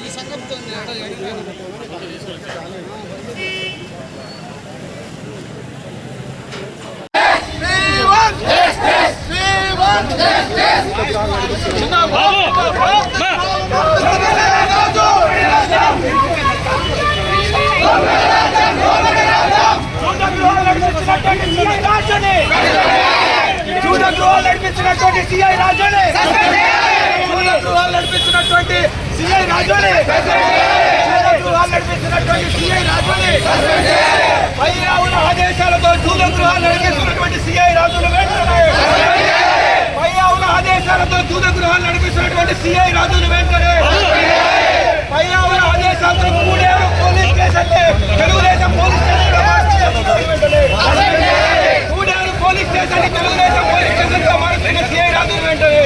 ఈ సంగతి గృహాలు నడిపించినటువంటి సిఐ రాజుని గృహాలు నడిపించినటువంటి సిఐ రాజుని గృహాలు నడిపించినటువంటి సిఐ రాజుని పైన ఉన్న ఆదేశాలతో జూద గృహాలు నడిపిస్తున్నటువంటి సిఐ రాజులు వెంటనే పైన ఉన్న ఆదేశాలతో జూద గృహాలు నడిపిస్తున్నటువంటి సిఐ రాజులు వెంటనే పైన ఉన్న ఆదేశాలతో Kuderu police station Telugu Desam police station వెంటనే Kuderu police station Telugu Desam police స్టేషన్గా మారుతున్న సిఐ రాజు వెంటనే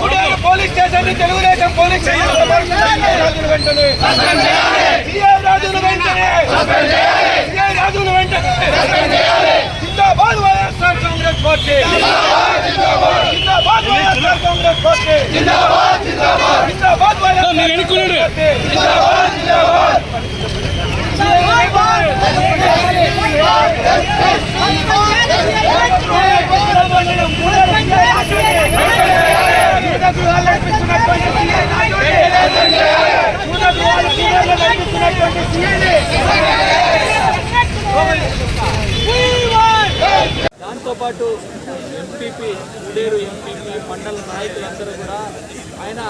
Kuderu police station Telugu Desam police స్టేషన్గా మారుతున్న సిఐ రాజు వెంటనే. సిఐ రాజును వెంటనే. సిఐ రాజును వెంటనే. జిందాబాద్ వైఎస్ఆర్ కాంగ్రెస్ పార్టీ. జిందాబాద్ వైఎస్ఆర్ కాంగ్రెస్ పార్టీ. జిందాబాద్ జిందాబాద్. జిందాబాద్ వైఎస్ఆర్ పార్టీ. జిందాబాద్ జిందాబాద్. దాంతోపాటు ఎంపీపీ ఉడేరు ఎంపీపీ మండల నాయకులందరూ కూడా ఆయన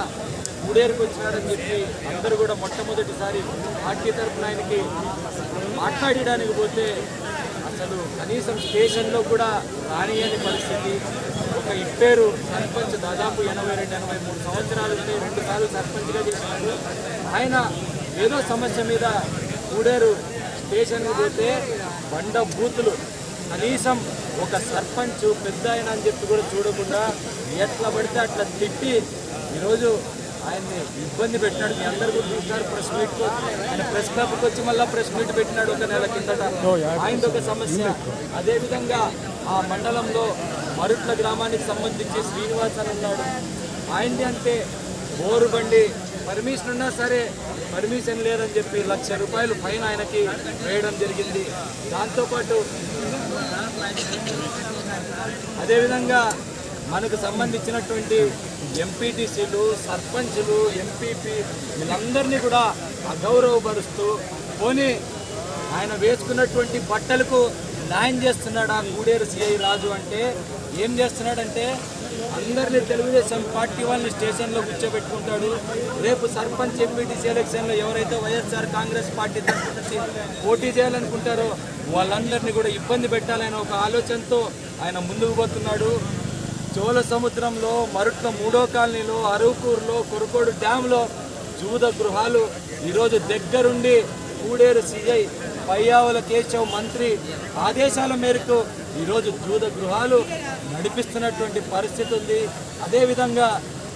ఉడేరుకు వచ్చినాడని చెప్పి అందరూ కూడా మొట్టమొదటిసారి పార్టీ తరఫున ఆయనకి మాట్లాడడానికి పోతే అసలు కనీసం స్టేషన్లో కూడా రానియని పరిస్థితి. ఒక ఇప్పేరు సర్పంచ్ దాదాపు ఎనభై రెండు ఎనభై మూడు సంవత్సరాలు రెండు సార్లు సర్పంచ్గా చేసినాడు ఆయన ఏదో సమస్య మీద కూడేరు స్టేషన్కి పోతే బండ బూతులు. కనీసం ఒక సర్పంచ్ పెద్ద ఆయన అని చెప్పి కూడా చూడకుండా ఎట్లా పడితే అట్లా తిట్టి ఈరోజు ఆయన్ని ఇబ్బంది పెట్టినాడు. మీ అందరు కూడా చూస్తారు ప్రెస్ మీట్ ఆయన ప్రెస్ క్లబ్కి వచ్చి మళ్ళీ ప్రెస్ మీట్ పెట్టినాడు ఒక నెల కిందట. ఆయనది ఒక సమస్య. అదేవిధంగా ఆ మండలంలో మరుట్ల గ్రామానికి సంబంధించి శ్రీనివాస్ అని ఉన్నాడు. ఆయనది అంటే బోరు బండి. పర్మిషన్ ఉన్నా సరే పర్మిషన్ లేదని చెప్పి లక్ష రూపాయలు ఫైన్ ఆయనకి వేయడం జరిగింది. దాంతోపాటు అదేవిధంగా మనకు సంబంధించినటువంటి ఎంపీటీసీలు సర్పంచ్లు ఎంపీపీ వీళ్ళందరినీ కూడా అగౌరవపరుస్తూ పోనీ ఆయన వేసుకున్నటువంటి బట్టలకు న్యాయం చేస్తున్నాడు ఆ గూడేరు సిఐ రాజు అంటే ఏం చేస్తున్నాడంటే అందరినీ తెలుగుదేశం పార్టీ వాళ్ళని స్టేషన్లో కూర్చోబెట్టుకుంటాడు. రేపు సర్పంచ్ ఎంపీటీసీ ఎలక్షన్లో ఎవరైతే వైఎస్ఆర్ కాంగ్రెస్ పార్టీ తరఫు నుంచి పోటీ చేయాలనుకుంటారో వాళ్ళందరినీ కూడా ఇబ్బంది పెట్టాలనే ఒక ఆలోచనతో ఆయన ముందుకు పోతున్నాడు. చోళ సముద్రంలో మరుట్ల మూడో కాలనీలో అరువుకూరులో కొరకోడు డ్యాంలో జూద గృహాలు ఈరోజు దగ్గరుండి కూడేరు సిఐ పయ్యావుల కేశవ్ మంత్రి ఆదేశాల మేరకు ఈరోజు జూద గృహాలు నడిపిస్తున్నటువంటి పరిస్థితి ఉంది. అదేవిధంగా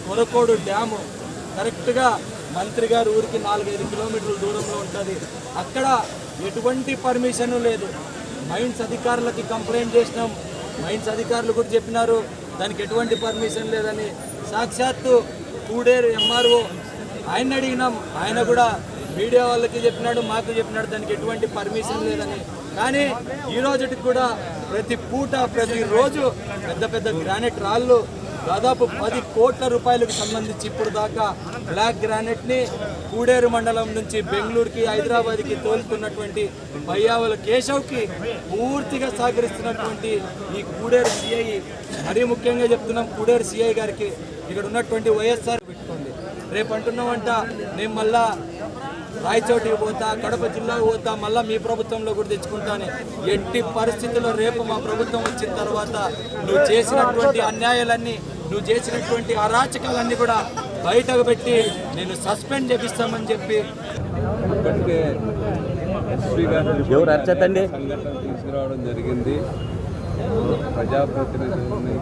కొరకోడు డ్యాము కరెక్ట్గా మంత్రి గారు ఊరికి నాలుగైదు కిలోమీటర్ల దూరంలో ఉంటుంది. అక్కడ ఎటువంటి పర్మిషన్ లేదు. మైన్స్ అధికారులకి కంప్లైంట్ చేసినాం. మైన్స్ అధికారులు కూడా చెప్పినారు. దానికి ఎటువంటి పర్మిషన్ లేదని సాక్షాత్తు కూడేరు ఎంఆర్ఓ ఆయన అడిగినాం. ఆయన కూడా మీడియా వాళ్ళకి చెప్పినాడు మాకు చెప్పినాడు దానికి ఎటువంటి పర్మిషన్ లేదని. కానీ ఈ రోజుకి కూడా ప్రతి పూట ప్రతిరోజు పెద్ద పెద్ద గ్రానైట్ రాళ్ళు దాదాపు పది కోట్ల రూపాయలకు సంబంధించి ఇప్పుడు దాకా బ్లాక్ గ్రానైట్ని కూడేరు మండలం నుంచి బెంగళూరుకి హైదరాబాద్కి తోలుతున్నటువంటి పయ్యావుల కేశవ్కి పూర్తిగా సహకరిస్తున్నటువంటి ఈ కూడేరు సిఐ. మరీ ముఖ్యంగా చెప్తున్నాం కూడేరు సిఐ గారికి ఇక్కడ ఉన్నటువంటి వైఎస్ఆర్ పెట్టుకోండి. రేపు అంటున్నామంట మేము మళ్ళా రాయచోటికి పోతా కడప జిల్లాకు పోతా మళ్ళా మీ ప్రభుత్వంలో కూడా తెచ్చుకుంటాను ఎట్టి పరిస్థితుల్లో రేపు మా ప్రభుత్వం వచ్చిన తర్వాత నువ్వు చేసినటువంటి అన్యాయాలన్నీ నువ్వు చేసినటువంటి అరాచకాలన్నీ కూడా బయటకు పెట్టి నేను సస్పెండ్ చేపిస్తామని చెప్పి. ఎవరు? అర్చతండి సంఘటన తీసుకురావడం జరిగింది. ప్రజాప్రతినిధుల్ని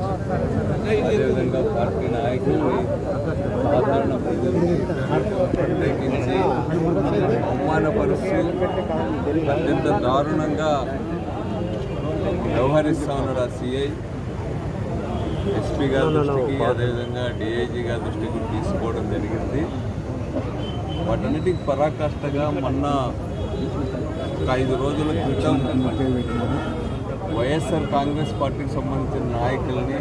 అదేవిధంగా పార్టీ నాయకుల్ని సాధారణ ప్రజల్ని ప్రత్యేకించి అవమానపరుస్తూ అత్యంత దారుణంగా వ్యవహరిస్తా ఉన్నారు ఆ సిఐ. ఎస్పీ గారి దృష్టికి అదేవిధంగా డిఐజీ గారి దృష్టికి తీసుకోవడం జరిగింది. వాటన్నిటికి పరాకాష్ఠగా మొన్న ఒక ఐదు రోజుల క్రితం వైఎస్ఆర్ కాంగ్రెస్ పార్టీకి సంబంధించిన నాయకుల్ని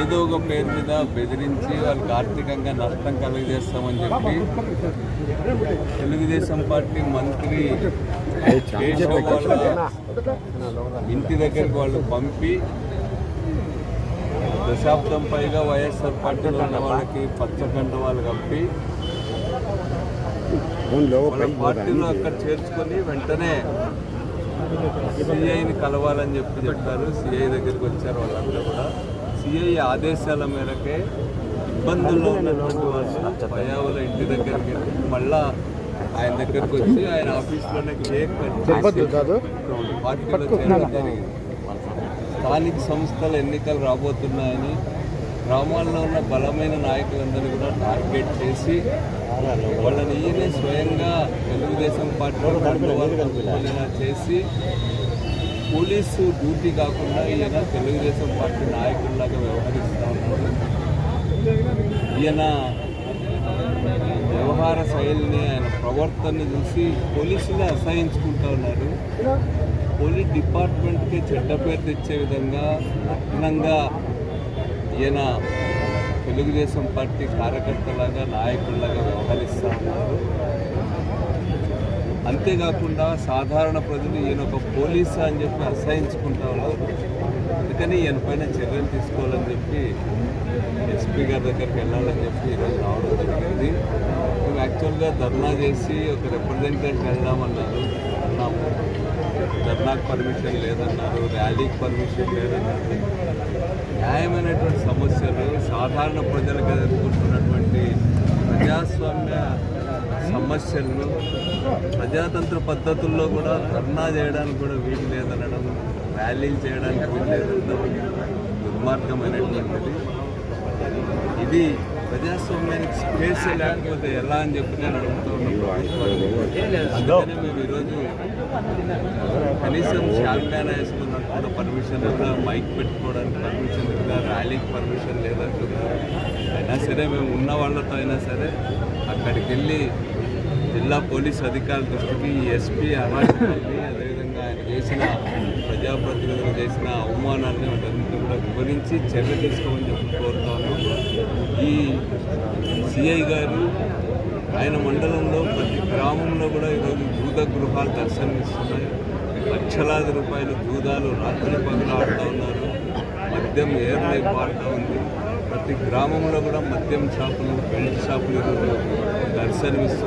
ఏదో ఒక పేరు మీద బెదిరించి వాళ్ళకి ఆర్థికంగా నష్టం కలుగజేస్తామని చెప్పి తెలుగుదేశం పార్టీ మంత్రి కేశవ్ వాళ్ళ ఇంటి దగ్గరికి వాళ్ళు పంపి దశాబ్దం పైగా వైఎస్ఆర్ పార్టీలో ఉన్న వాళ్ళకి పచ్చగంట వాళ్ళు కప్పి వాళ్ళ పార్టీలో అక్కడ చేర్చుకొని వెంటనే సిఐని కలవాలని చెప్పి చెప్పారు. సిఐ దగ్గరికి వచ్చారు వాళ్ళందరూ కూడా. సిఐ ఆదేశాల మేరకే ఇబ్బందుల్లో ఉన్నటువంటి వాళ్ళు పయావుల ఇంటి దగ్గరికి వెళ్ళి మళ్ళా ఆయన దగ్గరికి వచ్చి ఆయన ఆఫీస్లోనే కేక్ కట్ చేసి పార్టీలో చేరడం జరిగింది. స్థానిక సంస్థల ఎన్నికలు రాబోతున్నాయని గ్రామాల్లో ఉన్న బలమైన నాయకులందరినీ కూడా టార్గెట్ చేసి వాళ్ళని ఈయనే స్వయంగా తెలుగుదేశం పార్టీ వాళ్ళు చేసి పోలీసు డ్యూటీ కాకుండా ఈయన తెలుగుదేశం పార్టీ నాయకుల్లాగా వ్యవహరిస్తూ ఉన్నారు ఈయన వ్యవహార శైలిని ఆయన ప్రవర్తనని చూసి పోలీసులే అసహించుకుంటా ఉన్నారు. పోలీస్ డిపార్ట్మెంట్కి చెడ్డ పేరు తెచ్చే విధంగా కఠినంగా ఈయన తెలుగుదేశం పార్టీ కార్యకర్తలాగా నాయకుల్లాగా వ్యవహరిస్తూ ఉన్నారు అంతేకాకుండా సాధారణ ప్రజలు ఈయన ఒక పోలీసు అని చెప్పి అసహించుకుంటా ఉన్నారు. అందుకని ఈయన పైన చర్యలు తీసుకోవాలని చెప్పి ఎస్పీ గారి దగ్గరికి వెళ్ళాలని చెప్పి ఈరోజు రావడం జరిగింది. మేము యాక్చువల్గా ధర్నా చేసి ఒక రిప్రజెంటేటివ్ వెళ్దామన్నారు. ధర్నాకు పర్మిషన్ లేదన్నారు ర్యాలీకి పర్మిషన్ లేదన్నారు. న్యాయమైనటువంటి సమస్యలు సాధారణ ప్రజలకు ఎదుర్కొంటున్నటువంటి ప్రజాస్వామ్య సమస్యలను ప్రజాతంత్ర పద్ధతుల్లో కూడా ధర్నా చేయడానికి కూడా వీలు లేదనడం ర్యాలీలు చేయడానికి వీలు లేదనడం దుర్మార్గమైనటువంటిది. ఇది ప్రజాస్వామ్యానికి స్పేస్ లేకపోతే ఎలా అని చెప్పి నేను అడుగుతున్నాను మేము ఈరోజు కనీసం షాల్ప్యాన్ వేసుకున్నట్టు కూడా పర్మిషన్ లేదా మైక్ పెట్టుకోవడానికి పర్మిషన్ లేదా ర్యాలీకి పర్మిషన్ లేదంటున్నా అయినా సరే మేము ఉన్న వాళ్ళతో అయినా సరే అక్కడికి వెళ్ళి జిల్లా పోలీస్ అధికారుల దృష్టికి ఎస్పీ అరాచకాన్ని అదేవిధంగా ఆయన చేసిన ప్రజాప్రతినిధులు చేసిన అవమానాన్ని వాటన్నింటినీ కూడా వివరించి చర్య తీసుకోమని చెప్పి ఈ సిఐ గారు ఆయన మండలంలో ప్రతి గ్రామంలో కూడా ఈరోజు జూద గృహాలు దర్శనమిస్తున్నాయి. లక్షలాది రూపాయలు దూదాలు రాత్రి పగలు ఆడుతూ ఉన్నారు. మద్యం ఏర్లై పాడుతూ ఉంది. ప్రతి గ్రామంలో కూడా మద్యం షాపులు బెల్ట్ షాపులు ఈరోజు దర్శనమిస్తున్నాయి.